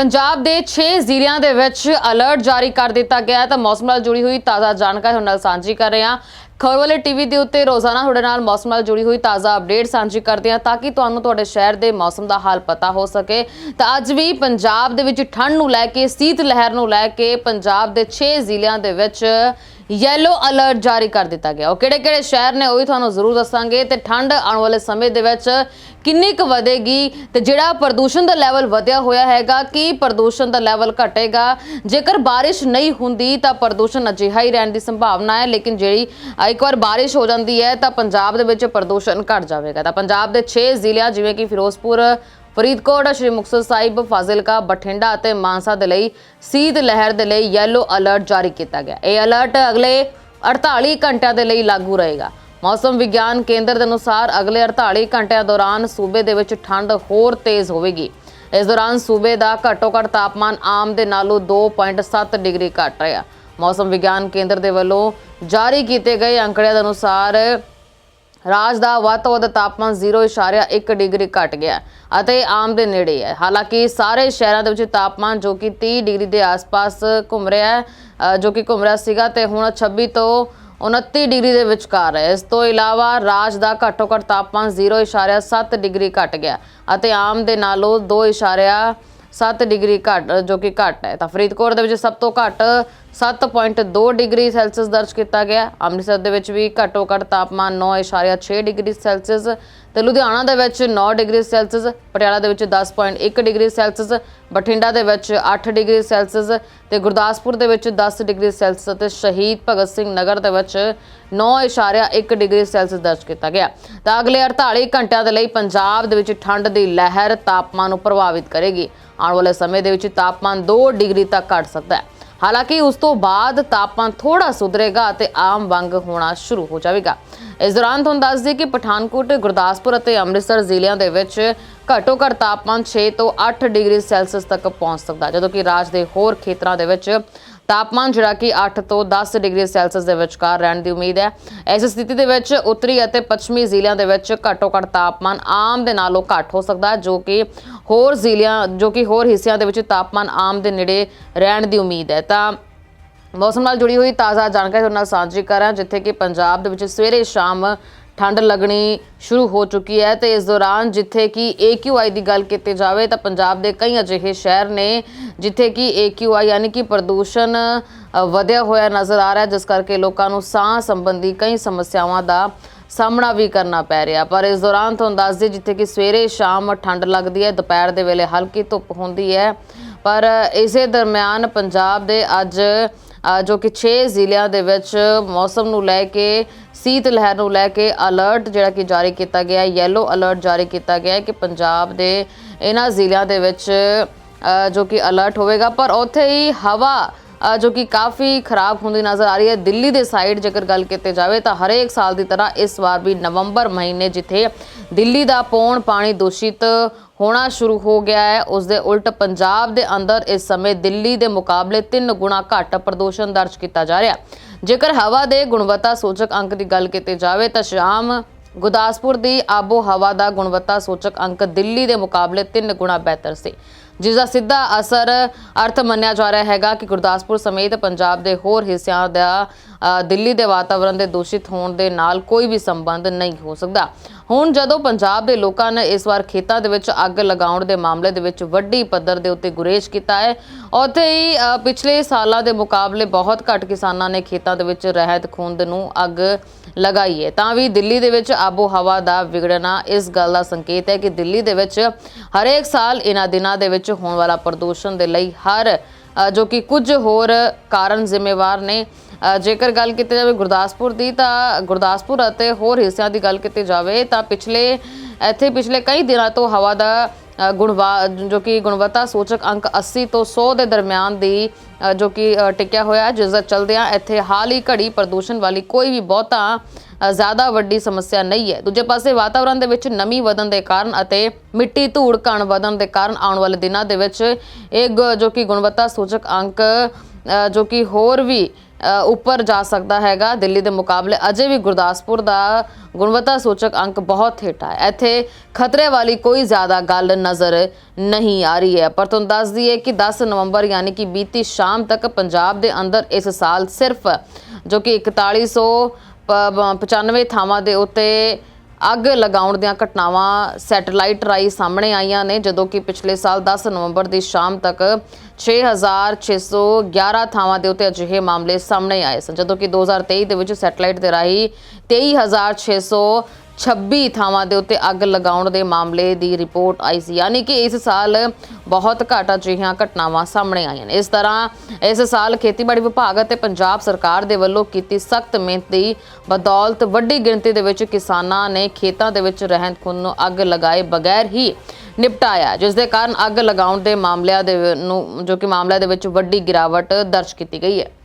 ਪੰਜਾਬ ਦੇ 6 ਜ਼ਿਲ੍ਹਿਆਂ ਦੇ ਵਿੱਚ ਅਲਰਟ ਜਾਰੀ ਕਰ ਦਿੱਤਾ ਗਿਆ ਤਾਂ ਮੌਸਮ ਨਾਲ ਜੁੜੀ ਹੋਈ ਤਾਜ਼ਾ ਜਾਣਕਾਰੀ ਤੁਹਾਡੇ ਨਾਲ ਸਾਂਝੀ ਕਰ ਰਹੇ ਹਾਂ। ਖਬਰ ਵਾਲੇ ਟੀਵੀ ਦੇ ਉੱਤੇ ਰੋਜ਼ਾਨਾ ਤੁਹਾਡੇ ਨਾਲ ਮੌਸਮ ਨਾਲ ਜੁੜੀ ਹੋਈ ਤਾਜ਼ਾ ਅਪਡੇਟ ਸਾਂਝੀ ਕਰਦੇ ਹਾਂ ਤਾਂ ਕਿ ਤੁਹਾਨੂੰ ਤੁਹਾਡੇ ਸ਼ਹਿਰ ਦੇ ਮੌਸਮ ਦਾ ਹਾਲ ਪਤਾ ਹੋ ਸਕੇ। ਤਾਂ ਅੱਜ ਵੀ ਪੰਜਾਬ ਦੇ ਵਿੱਚ ਠੰਡ ਨੂੰ ਲੈ ਕੇ, ਸੀਤ ਲਹਿਰ ਨੂੰ ਲੈ ਕੇ ਪੰਜਾਬ ਦੇ 6 ਜ਼ਿਲ੍ਹਿਆਂ ਦੇ ਵਿੱਚ ਯੈਲੋ ਅਲਰਟ ਜਾਰੀ ਕਰ ਦਿੱਤਾ ਗਿਆ। ਉਹ ਕਿਹੜੇ-ਕਿਹੜੇ ਸ਼ਹਿਰ ਨੇ, ਉਹ ਵੀ ਤੁਹਾਨੂੰ ਜ਼ਰੂਰ ਦੱਸਾਂਗੇ। ਤੇ ਠੰਡ ਆਉਣ ਵਾਲੇ ਸਮੇਂ ਦੇ ਵਿੱਚ ਕਿੰਨੀ ਕੁ ਵਧੇਗੀ ਤੇ ਜਿਹੜਾ ਪ੍ਰਦੂਸ਼ਣ ਦਾ ਲੈਵਲ ਵਧਿਆ ਹੋਇਆ ਹੈਗਾ, ਕੀ ਪ੍ਰਦੂਸ਼ਣ ਦਾ ਲੈਵਲ ਘਟੇਗਾ? ਜੇਕਰ ਬਾਰਿਸ਼ ਨਹੀਂ ਹੁੰਦੀ ਤਾਂ ਪ੍ਰਦੂਸ਼ਣ ਅਜਿਹਾ ਹੀ ਰਹਿਣ ਦੀ ਸੰਭਾਵਨਾ ਹੈ, ਲੇਕਿਨ ਜਿਹੜੀ ਇੱਕ ਵਾਰ ਬਾਰਿਸ਼ ਹੋ ਜਾਂਦੀ ਹੈ ਤਾਂ ਪੰਜਾਬ ਦੇ ਵਿੱਚ ਪ੍ਰਦੂਸ਼ਣ ਘਟ ਜਾਵੇਗਾ। ਤਾਂ ਪੰਜਾਬ ਦੇ 6 ਜ਼ਿਲ੍ਹਿਆਂ ਜਿਵੇਂ ਕਿ ਫਿਰੋਜ਼ਪੁਰ ਫਰੀਦਕੋਟ, ਸ਼੍ਰੀ ਮੁਕਤਸਰ ਸਾਹਿਬ, ਫਾਜ਼ਿਲਕਾ, ਬਠਿੰਡਾ ਅਤੇ ਮਾਨਸਾ ਦੇ ਲਈ ਸੀਤ ਲਹਿਰ ਦੇ ਲਈ ਯੈਲੋ ਅਲਰਟ ਜਾਰੀ ਕੀਤਾ ਗਿਆ। ਇਹ ਅਲਰਟ ਅਗਲੇ 48 ਘੰਟਿਆਂ ਦੇ ਲਈ ਲਾਗੂ ਰਹੇਗਾ। ਮੌਸਮ ਵਿਗਿਆਨ ਕੇਂਦਰ ਦੇ ਅਨੁਸਾਰ ਅਗਲੇ 48 ਘੰਟਿਆਂ ਦੌਰਾਨ ਸੂਬੇ ਦੇ ਵਿੱਚ ਠੰਡ ਹੋਰ ਤੇਜ਼ ਹੋਵੇਗੀ। ਇਸ ਦੌਰਾਨ ਸੂਬੇ ਦਾ ਘੱਟੋ-ਘੱਟ ਤਾਪਮਾਨ ਆਮ ਦੇ ਨਾਲੋਂ 2.7 ਡਿਗਰੀ ਘੱਟ ਰਿਹਾ। ਮੌਸਮ ਵਿਗਿਆਨ ਕੇਂਦਰ ਦੇ ਵੱਲੋਂ ਜਾਰੀ ਕੀਤੇ ਗਏ ਅੰਕੜਿਆਂ ਦੇ ਅਨੁਸਾਰ ਰਾਜ ਦਾ ਵੱਧ ਤੋਂ ਵੱਧ ਤਾਪਮਾਨ 0.1 ਡਿਗਰੀ ਘਟ ਗਿਆ ਅਤੇ ਆਮ ਦੇ ਨੇੜੇ ਹੈ। ਹਾਲਾਂਕਿ ਸਾਰੇ ਸ਼ਹਿਰਾਂ ਦੇ ਵਿੱਚ ਤਾਪਮਾਨ ਜੋ ਕਿ 30 ਡਿਗਰੀ ਦੇ ਆਸ-ਪਾਸ ਘੁੰਮ ਰਿਹਾ ਹੈ ਜੋ ਕਿ ਘੁੰਮ ਰਿਹਾ ਸੀਗਾ ਤੇ ਹੁਣ 26 ਤੋਂ 29 ਡਿਗਰੀ ਦੇ ਵਿਚਕਾਰ ਹੈ। ਇਸ ਤੋਂ ਇਲਾਵਾ ਰਾਜ ਦਾ ਘੱਟੋ ਘੱਟ ਤਾਪਮਾਨ 0.7 ਡਿਗਰੀ ਘਟ ਗਿਆ ਅਤੇ ਆਮ ਦੇ ਨਾਲੋਂ 2.7 ਡਿਗਰੀ ਘੱਟ, ਜੋ ਕਿ ਘੱਟ ਹੈ। ਤਾਂ ਫਰੀਦਕੋਟ ਦੇ ਵਿੱਚ ਸਭ ਤੋਂ ਘੱਟ 7.2 ਡਿਗਰੀ ਸੈਲਸੀਅਸ ਦਰਜ ਕੀਤਾ ਗਿਆ। ਅੰਮ੍ਰਿਤਸਰ ਦੇ ਵਿੱਚ ਵੀ ਘੱਟੋ ਘੱਟ ਤਾਪਮਾਨ 9.6 ਡਿਗਰੀ ਸੈਲਸੀਅਸ ਤੇ ਲੁਧਿਆਣਾ ਦੇ ਵਿੱਚ 9 ਡਿਗਰੀ ਸੈਲਸੀਅਸ, ਪਟਿਆਲਾ ਦੇ ਵਿੱਚ 10.1 ਡਿਗਰੀ ਸੈਲਸੀਅਸ, ਬਠਿੰਡਾ ਦੇ ਵਿੱਚ 8 ਡਿਗਰੀ ਸੈਲਸੀਅਸ ਤੇ ਗੁਰਦਾਸਪੁਰ ਦੇ ਵਿੱਚ 10 ਡਿਗਰੀ ਸੈਲਸੀਅਸ ਤੇ ਸ਼ਹੀਦ ਭਗਤ ਸਿੰਘ ਨਗਰ ਦੇ ਵਿੱਚ 9.1 ਡਿਗਰੀ ਸੈਲਸੀਅਸ ਦਰਜ ਕੀਤਾ ਗਿਆ। ਤਾਂ ਅਗਲੇ 48 ਘੰਟਿਆਂ ਦੇ ਲਈ ਪੰਜਾਬ ਦੇ ਵਿੱਚ ਠੰਡ ਦੀ ਲਹਿਰ ਤਾਪਮਾਨ ਨੂੰ ਪ੍ਰਭਾਵਿਤ ਕਰੇਗੀ। ਆਉਣ ਵਾਲੇ ਸਮੇਂ ਦੇ ਵਿੱਚ ਤਾਪਮਾਨ 2 ਡਿਗਰੀ ਤੱਕ ਘਟ ਸਕਦਾ ਹੈ। ਹਾਲਾਂਕਿ ਉਸ ਤੋਂ ਬਾਅਦ ਤਾਪਮਾਨ ਥੋੜਾ ਸੁਧਰੇਗਾ ਅਤੇ ਆਮ ਵਾਂਗ ਹੋਣਾ ਸ਼ੁਰੂ ਹੋ ਜਾਵੇਗਾ। ਇਸ ਦੌਰਾਨ ਤੁਹਾਨੂੰ ਦੱਸ ਦਈਏ ਕਿ ਪਠਾਨਕੋਟ, ਗੁਰਦਾਸਪੁਰ ਅਤੇ ਅੰਮ੍ਰਿਤਸਰ ਜ਼ਿਲ੍ਹਿਆਂ ਦੇ ਵਿੱਚ ਘੱਟੋ ਘੱਟ ਤਾਪਮਾਨ 6 ਤੋਂ 8 ਡਿਗਰੀ ਸੈਲਸੀਅਸ ਤੱਕ ਪਹੁੰਚ ਸਕਦਾ ਜਦੋਂ ਕਿ ਰਾਜ ਦੇ ਹੋਰ ਖੇਤਰਾਂ ਦੇ ਵਿੱਚ ਤਾਪਮਾਨ ਜਿਹੜਾ ਕਿ 8 ਤੋਂ 10 ਡਿਗਰੀ ਸੈਲਸੀਅਸ ਦੇ ਵਿਚਕਾਰ ਰਹਿਣ ਦੀ ਉਮੀਦ ਹੈ। ਇਸ ਸਥਿਤੀ ਦੇ ਵਿੱਚ ਉੱਤਰੀ ਅਤੇ ਪੱਛਮੀ ਜ਼ਿਲ੍ਹਿਆਂ ਦੇ ਵਿੱਚ ਘੱਟੋ ਘੱਟ ਤਾਪਮਾਨ ਆਮ ਦੇ ਨਾਲੋਂ ਘੱਟ ਹੋ ਸਕਦਾ ਹੈ, ਜੋ ਕਿ ਹੋਰ ਜ਼ਿਲ੍ਹਿਆਂ ਜੋ ਕਿ ਹੋਰ ਹਿੱਸਿਆਂ ਦੇ ਵਿੱਚ ਤਾਪਮਾਨ ਆਮ ਦੇ ਨੇੜੇ ਰਹਿਣ ਦੀ ਉਮੀਦ ਹੈ। ਤਾਂ ਮੌਸਮ ਨਾਲ ਜੁੜੀ ਹੋਈ ਤਾਜ਼ਾ ਜਾਣਕਾਰੀ ਤੁਹਾਡੇ ਨਾਲ ਸਾਂਝੀ ਕਰ ਰਿਹਾ ਜਿੱਥੇ ਕਿ ਪੰਜਾਬ ਦੇ ਵਿੱਚ ਸਵੇਰੇ ਸ਼ਾਮ ਠੰਡ ਲੱਗਣੀ ਸ਼ੁਰੂ ਹੋ ਚੁੱਕੀ ਹੈ ਤੇ ਇਸ ਦੌਰਾਨ ਜਿੱਥੇ ਕਿ AQI ਦੀ ਗੱਲ ਕੀਤੀ ਜਾਵੇ ਤਾਂ ਪੰਜਾਬ ਦੇ ਕਈ ਅਜਿਹੇ ਸ਼ਹਿਰ ਨੇ ਜਿੱਥੇ ਕਿ AQI ਯਾਨੀ ਕਿ ਪ੍ਰਦੂਸ਼ਣ ਵਧਿਆ ਹੋਇਆ ਨਜ਼ਰ ਆ ਰਿਹਾ ਜਿਸ ਕਰਕੇ ਲੋਕਾਂ ਨੂੰ ਸਾਹ ਸੰਬੰਧੀ ਕਈ ਸਮੱਸਿਆਵਾਂ ਦਾ ਸਾਹਮਣਾ ਵੀ ਕਰਨਾ ਪੈ ਰਿਹਾ। ਪਰ ਇਸ ਦੌਰਾਨ ਤੁਹਾਨੂੰ ਦੱਸ ਦਈਏ ਜਿੱਥੇ ਕਿ ਸਵੇਰੇ ਸ਼ਾਮ ਠੰਡ ਲੱਗਦੀ ਹੈ, ਦੁਪਹਿਰ ਦੇ ਵੇਲੇ ਹਲਕੀ ਧੁੱਪ ਹੁੰਦੀ ਹੈ। ਪਰ ਇਸੇ ਦਰਮਿਆਨ ਪੰਜਾਬ ਦੇ ਅੱਜ ਜੋ ਕਿ 6 ਜ਼ਿਲ੍ਹਿਆਂ ਦੇ ਵਿੱਚ ਮੌਸਮ ਨੂੰ ਲੈ ਕੇ, ਸੀਤ ਲਹਿਰ ਨੂੰ ਲੈ ਕੇ ਅਲਰਟ ਜਿਹੜਾ ਕਿ ਜਾਰੀ ਕੀਤਾ ਗਿਆ ਹੈ ਯੈਲੋ ਅਲਰਟ ਜਾਰੀ ਕੀਤਾ ਗਿਆ ਹੈ ਕਿ ਪੰਜਾਬ ਦੇ ਇਹਨਾਂ ਜ਼ਿਲ੍ਹਿਆਂ ਦੇ ਵਿੱਚ ਜੋ ਕਿ ਅਲਰਟ ਹੋਵੇਗਾ। ਪਰ ਉੱਥੇ ਹੀ ਹਵਾ ਜੋ ਕਿ ਕਾਫੀ ਖਰਾਬ ਹੁੰਦੀ ਨਜ਼ਰ ਆ ਰਹੀ ਹੈ। ਦਿੱਲੀ ਦੇ ਸਾਈਡ ਜੇਕਰ ਗੱਲ ਕੀਤੀ ਜਾਵੇ ਤਾਂ ਹਰੇਕ ਸਾਲ ਦੀ ਤਰ੍ਹਾਂ ਇਸ ਵਾਰ ਵੀ ਨਵੰਬਰ ਮਹੀਨੇ ਜਿੱਥੇ ਦਿੱਲੀ ਦਾ ਪੌਣ ਪਾਣੀ ਦੂਸ਼ਿਤ ਹੋਣਾ ਸ਼ੁਰੂ ਹੋ ਗਿਆ ਹੈ। ਉਸ ਦੇ ਉਲਟ ਪੰਜਾਬ ਦੇ ਅੰਦਰ ਇਸ ਸਮੇਂ ਦਿੱਲੀ ਦੇ ਮੁਕਾਬਲੇ 3 ਗੁਣਾ ਘੱਟ ਪ੍ਰਦੂਸ਼ਣ ਦਰਜ ਕੀਤਾ ਜਾ ਰਿਹਾ ਜੇਕਰ ਹਵਾ ਦੇ ਗੁਣਵੱਤਾ ਸੂਚਕ ਅੰਕ ਦੀ ਗੱਲ ਕੀਤੀ ਜਾਵੇ ਤਾਂ ਸ਼ਾਮ ਗੁਰਦਾਸਪੁਰ ਦੀ ਆਬੋ ਹਵਾ ਦਾ ਗੁਣਵੱਤਾ ਸੂਚਕ ਅੰਕ ਦਿੱਲੀ ਦੇ ਮੁਕਾਬਲੇ 3 ਗੁਣਾ ਬਿਹਤਰ ਸੀ। ਜਿਸ ਦਾ ਸਿੱਧਾ ਅਸਰ ਅਰਥ ਮੰਨਿਆ ਜਾ ਰਿਹਾ ਹੈਗਾ ਕਿ ਗੁਰਦਾਸਪੁਰ ਸਮੇਤ ਪੰਜਾਬ ਦੇ ਹੋਰ ਹਿੱਸਿਆਂ ਦਾ ਦਿੱਲੀ ਦੇ ਵਾਤਾਵਰਣ ਦੇ ਦੂਸ਼ਿਤ ਹੋਣ ਦੇ ਨਾਲ ਕੋਈ ਵੀ ਸੰਬੰਧ ਨਹੀਂ ਹੋ ਸਕਦਾ। ਹੁਣ ਜਦੋਂ ਪੰਜਾਬ ਦੇ ਲੋਕਾਂ ਨੇ ਇਸ ਵਾਰ ਖੇਤਾਂ ਦੇ ਵਿੱਚ ਅੱਗ ਲਗਾਉਣ ਦੇ ਮਾਮਲੇ ਦੇ ਵਿੱਚ ਵੱਡੀ ਪੱਧਰ ਦੇ ਉੱਤੇ ਗੁਰੇਜ਼ ਕੀਤਾ ਹੈ, ਉੱਥੇ ਹੀ ਪਿਛਲੇ ਸਾਲਾਂ ਦੇ ਮੁਕਾਬਲੇ ਬਹੁਤ ਘੱਟ ਕਿਸਾਨਾਂ ਨੇ ਖੇਤਾਂ ਦੇ ਵਿੱਚ ਰਹਿਤ ਖੂੰਦ ਨੂੰ ਅੱਗ ਲਗਾਈ ਹੈ। ਤਾਂ ਵੀ ਦਿੱਲੀ ਦੇ ਵਿੱਚ ਆਬੋ ਹਵਾ ਦਾ ਵਿਗੜਨਾ ਇਸ ਗੱਲ ਦਾ ਸੰਕੇਤ ਹੈ ਕਿ ਦਿੱਲੀ ਦੇ ਵਿੱਚ ਹਰੇਕ ਸਾਲ ਇਹਨਾਂ ਦਿਨਾਂ ਦੇ ਵਿੱਚ ਹੋਣ ਵਾਲਾ ਪ੍ਰਦੂਸ਼ਣ ਦੇ ਲਈ ਹਰ ਜੋ ਕਿ ਕੁਝ ਹੋਰ ਕਾਰਨ ਜ਼ਿੰਮੇਵਾਰ ਨੇ ਜੇਕਰ ਗੱਲ ਕੀਤੀ ਜਾਵੇ ਗੁਰਦਾਸਪੁਰ ਦੀ ਤਾਂ ਗੁਰਦਾਸਪੁਰ ਅਤੇ ਹੋਰ ਹਿੱਸਿਆਂ ਦੀ ਗੱਲ ਕੀਤੀ ਜਾਵੇ ਤਾਂ ਪਿਛਲੇ ਇੱਥੇ ਪਿਛਲੇ ਕਈ ਦਿਨਾਂ ਤੋਂ ਹਵਾ ਦਾ ਗੁਣਵਾ ਜੋ ਕਿ ਗੁਣਵੱਤਾ ਸੂਚਕ ਅੰਕ 80 ਤੋਂ 100 ਦੇ ਦਰਮਿਆਨ ਦੀ ਜੋ ਕਿ ਅ, ਟਿਕਿਆ ਹੋਇਆ ਜਿਸ ਦਾ ਚਲਦਿਆਂ ਇੱਥੇ ਹਾਲ ਹੀ ਘੜੀ ਪ੍ਰਦੂਸ਼ਣ ਵਾਲੀ ਕੋਈ ਵੀ ਬਹੁਤਾ ਜ਼ਿਆਦਾ ਵੱਡੀ ਸਮੱਸਿਆ ਨਹੀਂ ਹੈ। ਦੂਜੇ ਪਾਸੇ ਵਾਤਾਵਰਣ ਦੇ ਵਿੱਚ ਨਮੀ ਵਧਣ ਦੇ ਕਾਰਨ ਅਤੇ ਮਿੱਟੀ ਧੂੜ ਕਣ ਵਧਣ ਦੇ ਕਾਰਨ ਆਉਣ ਵਾਲੇ ਦਿਨਾਂ ਦੇ ਵਿੱਚ ਇਹ ਗ- ਜੋ ਕਿ ਗੁਣਵੱਤਾ ਸੂਚਕ ਅੰਕ ਜੋ ਕਿ ਹੋਰ ਵੀ ਉੱਪਰ ਜਾ ਸਕਦਾ ਹੈਗਾ। ਦਿੱਲੀ ਦੇ ਮੁਕਾਬਲੇ ਅਜੇ ਵੀ ਗੁਰਦਾਸਪੁਰ ਦਾ ਗੁਣਵੱਤਾ ਸੂਚਕ ਅੰਕ ਬਹੁਤ ਹੇਠਾਂ ਹੈ। ਇੱਥੇ ਖਤਰੇ ਵਾਲੀ ਕੋਈ ਜ਼ਿਆਦਾ ਗੱਲ ਨਜ਼ਰ ਨਹੀਂ ਆ ਰਹੀ ਹੈ। ਪਰ ਤੁਹਾਨੂੰ ਦੱਸ ਦਈਏ ਕਿ 10 ਨਵੰਬਰ ਯਾਨੀ ਕਿ ਬੀਤੀ ਸ਼ਾਮ ਤੱਕ ਪੰਜਾਬ ਦੇ ਅੰਦਰ ਇਸ ਸਾਲ ਸਿਰਫ ਜੋ ਕਿ 4195 ਥਾਵਾਂ ਦੇ ਉੱਤੇ ਅੱਗ ਲਗਾਉਣ ਦੀਆਂ ਘਟਨਾਵਾਂ ਸੈਟੇਲਾਈਟ ਰਾਈ ਸਾਹਮਣੇ ਆਈਆਂ ਨੇ, ਜਦੋਂ ਕਿ ਪਿਛਲੇ ਸਾਲ 10 ਨਵੰਬਰ ਦੀ ਸ਼ਾਮ ਤੱਕ 6611 ਥਾਵਾਂ ਦੇ ਉੱਤੇ ਅਜਿਹੇ ਮਾਮਲੇ ਸਾਹਮਣੇ ਆਏ ਸਨ, ਜਦੋਂ ਕਿ 2023 ਦੇ ਵਿੱਚ ਸੈਟੇਲਾਈਟ ਦੇ ਰਾਹੀਂ 23626 ਥਾਵਾਂ ਦੇ ਉੱਤੇ ਅੱਗ ਲਗਾਉਣ ਦੇ ਮਾਮਲੇ ਦੀ ਰਿਪੋਰਟ ਆਈ ਸੀ। ਯਾਨੀ ਕਿ ਇਸ ਸਾਲ ਬਹੁਤ ਘੱਟ ਅਜਿਹੀਆਂ ਘਟਨਾਵਾਂ ਸਾਹਮਣੇ ਆਈਆਂ ਨੇ। ਇਸ ਤਰ੍ਹਾਂ ਇਸ ਸਾਲ ਖੇਤੀਬਾੜੀ ਵਿਭਾਗ ਅਤੇ ਪੰਜਾਬ ਸਰਕਾਰ ਦੇ ਵੱਲੋਂ ਕੀਤੀ ਸਖਤ ਮਿਹਨਤ ਦੀ ਬਦੌਲਤ ਵੱਡੀ ਗਿਣਤੀ ਦੇ ਵਿੱਚ ਕਿਸਾਨਾਂ ਨੇ ਖੇਤਾਂ ਦੇ ਵਿੱਚ ਰਹਿੰਦ ਖੂੰਹਦ ਨੂੰ ਅੱਗ ਲਗਾਏ ਬਗੈਰ ਹੀ ਨਿਪਟਾਇਆ, ਜਿਸ ਦੇ ਕਾਰਨ ਅੱਗ ਲਗਾਉਣ ਦੇ ਮਾਮਲਿਆਂ ਦੇ ਨੂੰ ਜੋ ਕਿ ਮਾਮਲਿਆਂ ਦੇ ਵਿੱਚ ਵੱਡੀ ਗਿਰਾਵਟ ਦਰਜ ਕੀਤੀ ਗਈ ਹੈ।